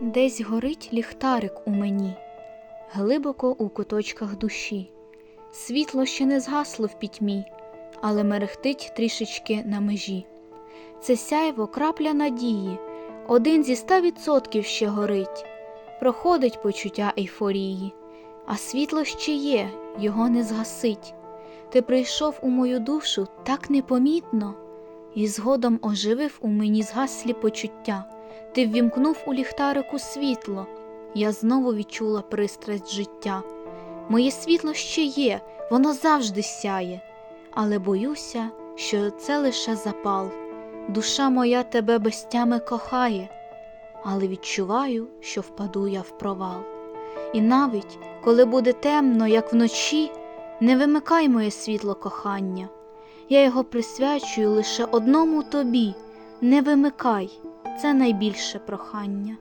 Десь горить ліхтарик у мені, глибоко у куточках душі. Світло ще не згасло в пітьмі, але мерехтить трішечки на межі. Це сяйво крапля надії, один зі ста відсотків ще горить, проходить почуття ейфорії, а світло ще є, його не згасить. Ти прийшов у мою душу так непомітно, і згодом оживив у мені згаслі почуття. Ти ввімкнув у ліхтарику світло, я знову відчула пристрасть життя. Моє світло ще є, воно завжди сяє, але боюся, що це лише запал. Душа моя тебе без тями кохає, але відчуваю, що впаду я в провал. І навіть коли буде темно, як вночі, не вимикай моє світло кохання. Я його присвячую лише одному тобі, не вимикай, це найбільше прохання.